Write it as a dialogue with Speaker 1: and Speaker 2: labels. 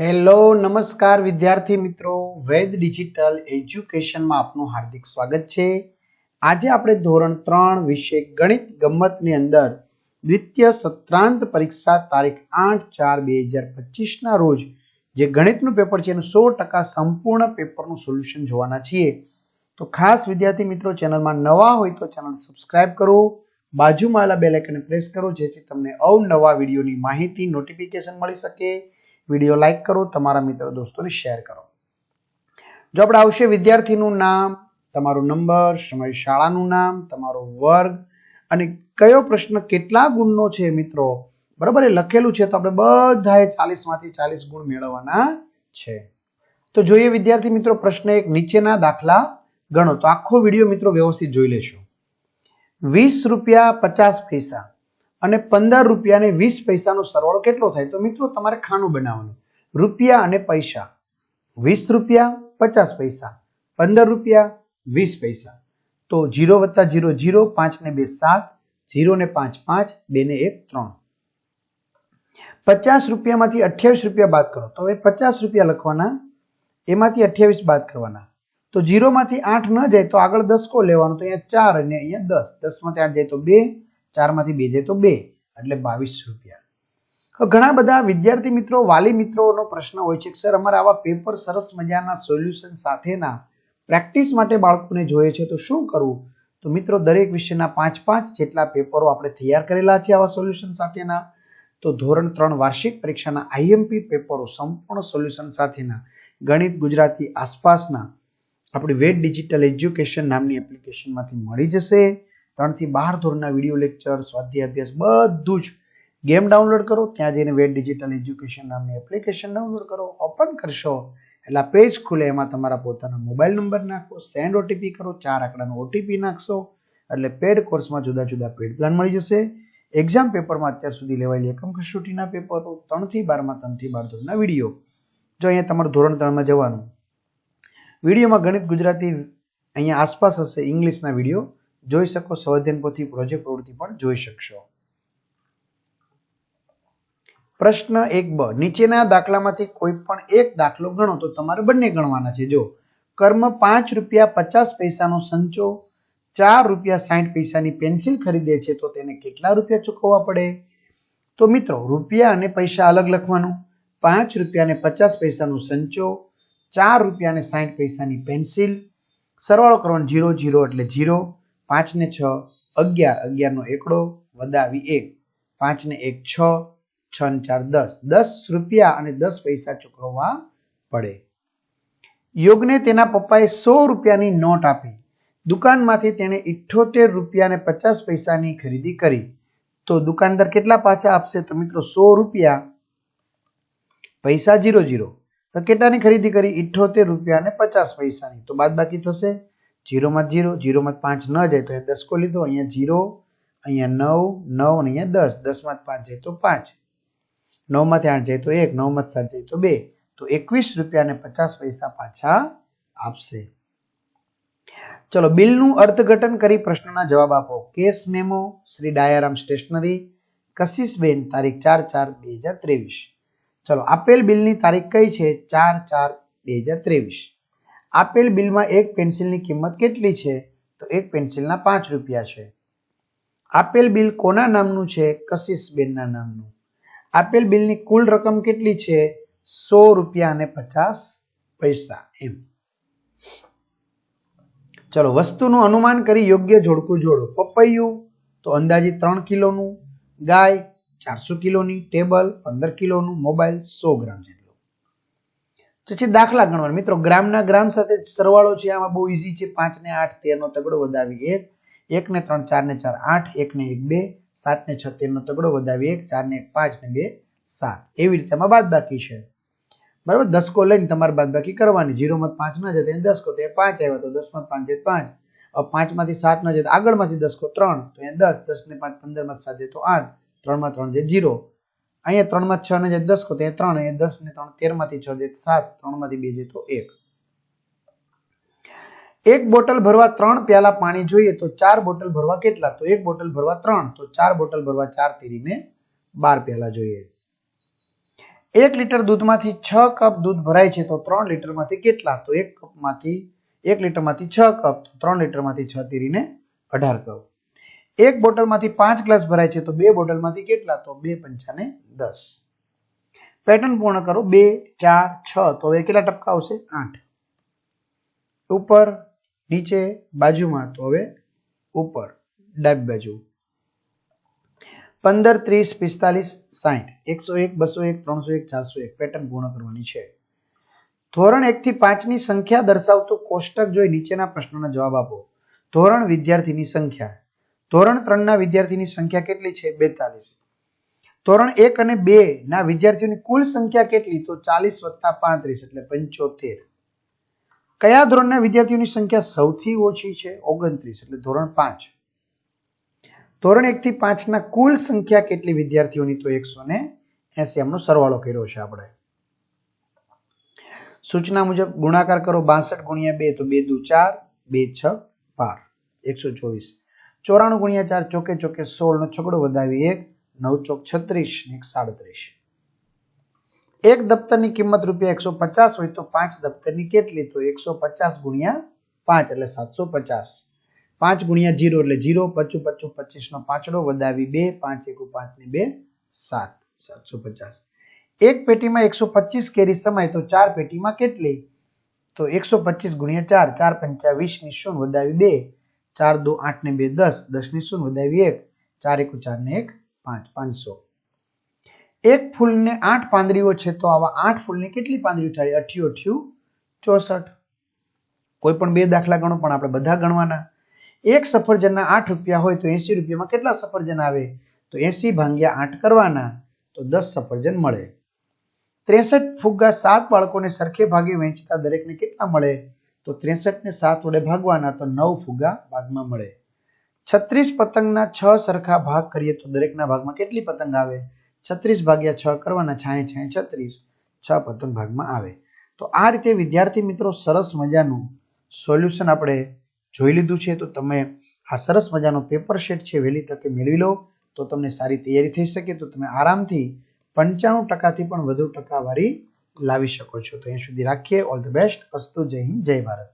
Speaker 1: Hello, નમસ્કાર વિદ્યાર્થી મિત્રો. વેદ ડિજિટલ એજ્યુકેશનમાં આપનું હાર્દિક સ્વાગત છે. આજે આપણે ધોરણ ત્રણ વિષય ગણિત ગમતની અંદર દ્વિતીય સત્રાંત પરીક્ષા તારીખ આઠ ચાર બે હજાર પચીસના રોજ જે ગણિતનું પેપર છે એનું સો ટકા સંપૂર્ણ પેપરનું સોલ્યુશન જોવાના છીએ. તો ખાસ વિદ્યાર્થી મિત્રો, ચેનલમાં નવા હોય તો ચેનલ સબસ્ક્રાઇબ કરો. બાજુમાં આવેલા બેલ આઇકનને પ્રેસ કરો, જેથી તમને અવનવા વિડીયોની માહિતી, નોટિફિકેશન મળી શકે. વીડિયો લાઈક કરો, તમારા મિત્રો દોસ્તોને શેર કરો. જો આપણે આવશે વિદ્યાર્થીનું નામ, તમારો નંબર તમારી શાળાનું નામ, તમારો વર્ગ, અને કયો પ્રશ્ન કેટલા ગુણનો છે મિત્રો, બરાબર એ લખેલું છે તો આપણે બધાએ ચાલીસમાંથી ચાલીસ ગુણ મેળવવાના છે. તો જોઈએ વિદ્યાર્થી મિત્રો, પ્રશ્ન એક નીચેના દાખલા ગણો. તો આખો વીડિયો મિત્રો વ્યવસ્થિત જોઈ લેશો. વીસ રૂપિયા પચાસ પૈસા. અને પંદર રૂપિયા અને વીસ પૈસાનો સરવાળો કેટલો થાય? તો મિત્રો, તમારે ખાનું બનાવવાનું. રૂપિયા અને પૈસા. વીસ રૂપિયા, પચાસ પૈસા. પંદર રૂપિયા, વીસ પૈસા. તો જીરો વત્તા જીરો જીરો પાંચ ને બે સાત જીરો ને પાંચ પાંચ, બે ને એક ત્રણ. પચાસ રૂપિયામાંથી અઠ્યાવીસ રૂપિયા બાદ કરો. તો હવે પચાસ રૂપિયા લખવાના. એમાંથી અઠ્યાવીસ બાદ કરવાના. તો જીરોમાંથી આઠ ન જાય તો આગળ દસ કો લેવાનો. તો અહીંયા ચાર અને અહીંયા દસ. દસમાંથી આઠ જાય તો બે. ચારમાંથી બે તો બે, એટલે બાવીસ રૂપિયા. ઘણા બધા વિદ્યાર્થી મિત્રો, વાલી મિત્રોનો પ્રશ્ન હોય છે કે, સર, અમારે આવા પેપર સરસ મજાના સોલ્યુશન સાથેના પ્રેક્ટિસ માટે બાળકોને જોઈએ છે, તો શું કરવું? તો મિત્રો, દરેક વિષયના પાંચ પાંચ જેટલા પેપરો આપણે તૈયાર કરેલા છે આવા સોલ્યુશન સાથેના. તો ધોરણ ત્રણ વાર્ષિક પરીક્ષાના આઈએમપી પેપરો સંપૂર્ણ સોલ્યુશન સાથેના. ગણિત, ગુજરાતી આસપાસના. આપણી વેટ ડિજિટલ એજ્યુકેશન નામની એપ્લિકેશનમાંથી મળી જશે. ત્રણથી બાર ધોરણના વીડિયો લેક્ચર સ્વાધ્યાય અભ્યાસ, બધું જ. ગેમ ડાઉનલોડ કરો, ત્યાં જઈને વેટ ડિજિટલ એજ્યુકેશન નામની એપ્લિકેશન ડાઉનલોડ કરો ઓપન કરશો. એટલે પેજ ખુલે, એમાં તમારા પોતાના મોબાઈલ નંબર નાખો સેન્ડ ઓટીપી કરો, ચાર આંકડાનો ઓટીપી નાખશો. એટલે પેડ કોર્સમાં જુદા જુદા પેડ પ્લાન મળી જશે. એક્ઝામ પેપરમાં અત્યાર સુધી લેવાયેલી એકમ કસોટીના પેપરો ત્રણથી બારમાં, ત્રણથી બાર ધોરણના વીડિયો જો અહીંયા તમારું ધોરણ ત્રણમાં જવાનું. વિડીયોમાં ગણિત ગુજરાતી અહીંયા આસપાસ હશે ઇંગ્લિશના વીડિયો જોઈ શકો સ્વાધ્યન પોથી પ્રોજેક્ટ પ્રવૃત્તિ પણ જોઈ શકશો. પ્રશ્ન એક બ, નીચેના દાખલામાંથી કોઈ પણ એક દાખલો ગણો તો તમારે બંને ગણવાના છે. જો કર્મ પાંચ રૂપિયા પચાસ પૈસાનો સંચો, ચાર રૂપિયા સાઠ પૈસાની પેન્સિલ ખરીદે છે તો તેને કેટલા રૂપિયા ચૂકવવા પડે? તો મિત્રો, રૂપિયા અને પૈસા અલગ લખવાનું. પાંચ રૂપિયા અને પચાસ પૈસાનો સંચો, ચાર રૂપિયા અને સાઠ પૈસાની પેન્સિલ. સરવાળો કરવાનો જીરો જીરો એટલે જીરો. પાંચ ને છ, અગિયાર અગિયારનો એકડો વધાવી એક. પાંચ ને એક, છ છ ને ચાર, દસ. દસ રૂપિયા અને દસ પૈસા ચૂકવવા પડે. યોગને તેના પપ્પાએ સો રૂપિયાની નોટ આપી. દુકાનમાંથી તેણે ઇઠ્ઠોતેર રૂપિયા અને પચાસ પૈસાની ખરીદી કરી. તો દુકાનદાર કેટલા પાછા આપશે તો મિત્રો સો રૂપિયા? પૈસા જીરો જીરો. તો કેટલાની ખરીદી કરી? ઇઠ્ઠોતેર રૂપિયા અને પચાસ પૈસાની. તો બાદ બાકી થશે? જીરોમાં જીરો, જીરોમાં પાંચ ન જાય તો અહીંયા દસ કો લીધો, અહીંયા જીરો, અહીંયા નવ નવ અને અહીંયા દસ. દસમાં પાંચ જાય તો પાંચ. નવમાંથી આઠ જાય તો એક, નવમાંથી સાત જાય તો બે. તો એકવીસ રૂપિયાને પચાસ પૈસા પાછા આપશે. ચલો, બિલનું અર્થઘટન કરી પ્રશ્નના જવાબ આપો. Cash memo, Shri Dayaram stationery, કશિશબેન, તારીખ ચાર ચાર બે હજાર ત્રેવીસ. ચલો, આપેલ બિલની તારીખ કઈ છે? ચાર ચાર બે હજાર ત્રેવીસ. આપેલ બિલમાં એક પેન્સિલની કિંમત કેટલી છે? તો એક પેન્સિલના પાંચ રૂપિયા છે. આપેલ બિલ કોના નામનું છે? કશિશબેનના નામનું. આપેલ બિલની કુલ રકમ કેટલી છે? સો રૂપિયા અને પચાસ પૈસા એમ. ચલો, વસ્તુનું અનુમાન કરી યોગ્ય જોડકું જોડો. પપૈયું તો અંદાજિત ત્રણ કિલોનું, ગાય ચારસો કિલોની, ટેબલ પંદર કિલોનું, મોબાઈલ સો ગ્રામ જેટલું. પછી દાખલા ગણવાના મિત્રો, ગ્રામના ગ્રામ સાથે સરવાળો છે, આમાં બહુ ઇઝી છે. પાંચ ને આઠ તેરનો તગડો વધાવી એક. એક ને ત્રણ, ચાર ને ચાર, આઠ. એક ને એક, બે. સાત ને છ તેરનો તગડો વધાવી એક. ચાર ને એક, પાંચ ને બે, સાત. એવી રીતે આમાં બાદ બાકી છે. બરાબર? દસકો લઈને તમારે બાદ બાકી કરવાની જીરોમાં પાંચ ના જાય તો દસકો. તો એ પાંચ આવ્યો તો દસમાં પાંચ જાય પાંચ. પાંચમાંથી સાત ના જાય તો આગળમાંથી દસકો ત્રણ. તો એ દસ. દસ ને પાંચ પંદરમાં સાત તો આઠ. ત્રણમાં ત્રણ જાય જીરો અહીંયા ત્રણમાં છ ને જે દસ કો ત્યાં ત્રણ, અહીંયા દસ ને ત્રણ, તેરમાંથી છ જે સાત, ત્રણમાંથી બે જે તો એક. એક બોટલ ભરવા ત્રણ પ્યાલા પાણી જોઈએ તો ચાર બોટલ ભરવા કેટલા? તો એક બોટલ ભરવા ત્રણ, તો ચાર બોટલ ભરવા ચાર તેરીને બાર પ્યાલા જોઈએ. એક લીટર દૂધમાંથી છ કપ દૂધ ભરાય છે તો ત્રણ લીટરમાંથી કેટલા? તો એક કપમાંથી, એક લીટરમાંથી છ કપ ત્રણ લીટરમાંથી છ તેરીને અઢાર કપ. એક બોટલમાંથી પાંચ ગ્લાસ ભરાય છે તો બે બોટલમાંથી કેટલા? તો બે પંચાને દસ. પેટર્ન પૂર્ણ કરો. બે, ચાર, છ. તો હવે કેટલા ટપકા આવશે? આઠ. ઉપર, નીચે, બાજુમાં. તો હવે ઉપર, ડાબી બાજુ. પંદર, ત્રીસ, પિસ્તાલીસ સાઠ એકસો એક, બસો એક, ત્રણસો એક, ચારસો એક. પેટર્ન પૂર્ણ કરવાની છે. ધોરણ એક થી પાંચની સંખ્યા દર્શાવતું કોષ્ટક જોઈ નીચેના પ્રશ્નોના જવાબ આપો. ધોરણ વિદ્યાર્થીની સંખ્યા. ધોરણ ત્રણના વિદ્યાર્થીની સંખ્યા કેટલી છે? બેતાલીસ. ધોરણ એક અને બે ના વિદ્યાર્થીઓની કુલ સંખ્યા કેટલી? તો ચાલીસ વત્તા પાંત્રીસ, એટલે પંચોતેર. કયા ધોરણના વિદ્યાર્થીઓની સંખ્યા સૌથી ઓછી છે? ઓગણત્રીસ, એટલે ધોરણ પાંચ. ધોરણ એક થી પાંચના કુલ સંખ્યા કેટલી વિદ્યાર્થીઓની? તો એકસો ને એસી. એમનો સરવાળો કર્યો છે આપણે. સૂચના મુજબ ગુણાકાર કરો, બાસઠ ગુણ્યા બે તો બે દુ ચાર, બે છ બાર. એકસો ચોવીસ. ચોરાણું ગુણ્યા ચાર ચોકે ચોકે સોળ નો છગડો વધાવી એક, નવ ચોક છત્રીસ ને એક સાડત્રીસ. એક દફતરની કિંમત રૂપિયા એકસો પચાસ હોય તો પાંચ દફતરની કેટલી? તો એકસો પચાસ ગુણ્યા પાંચ એટલે સાતસો પચાસ. પાંચ ગુણ્યા જીરો એટલે જીરો, પચું પચું પચીસનો પાંચડો વધાવી બે, પાંચ એકુ પાંચ ને બે, સાત. સાતસો પચાસ. એક પેટીમાં એકસો પચીસ કેરી સમાય તો ચાર પેટીમાં કેટલી? તો એકસો પચીસ ગુણ્યા ચાર ચાર પંચા વીસની શૂન્ય વધાવી બે ચાર દો આઠ ને બે દસ દસની શૂન્ય વધાવી એક, ચાર એકુ ચાર ને એક, પાંચ, પાંચસો. એક ફૂલને આઠ પાંદડીઓ છે તો આવા આઠ ફૂલની કેટલી પાંદડીઓ થાય? અઠ્યું અઠ્યું, ચોસઠ. કોઈ પણ બે દાખલા ગણો, પણ આપણે બધા ગણવાના. એક સફરજનના આઠ રૂપિયા હોય તો એસી રૂપિયામાં કેટલા સફરજન આવે? તો એસી ભાંગ્યા આઠ કરવાના, તો દસ સફરજન મળે. ત્રેસઠ ફુગ્ગા સાત બાળકોને સરખે ભાગે વહેંચતા દરેકને કેટલા મળે? તો ત્રેસઠ ને સાત વડે ભાગવાના તો નવ ફુગા ભાગમાં મળે. છત્રીસ પતંગના છ સરખા ભાગ કરીએ તો દરેકના ભાગમાં કેટલી પતંગ આવે? છત્રીસ ભાગ્યા છ કરવાના છાંય છાંય છત્રીસ. છ પતંગ ભાગમાં આવે. તો આ રીતે વિદ્યાર્થી મિત્રો સરસ મજાનું સોલ્યુશન આપણે જોઈ લીધું છે. તો તમે આ સરસ મજાનો પેપર શેટ છે વહેલી તકે મેળવી લો. તો તમને સારી તૈયારી થઈ શકે. તો તમે આરામથી પંચાણું ટકાથી પણ વધુ ટકાવારી લાવી શકો છો. તો અહીં સુધી રાખીએ. ઓલ ધ બેસ્ટ અસ્તુ જય હિન્દ. જય ભારત.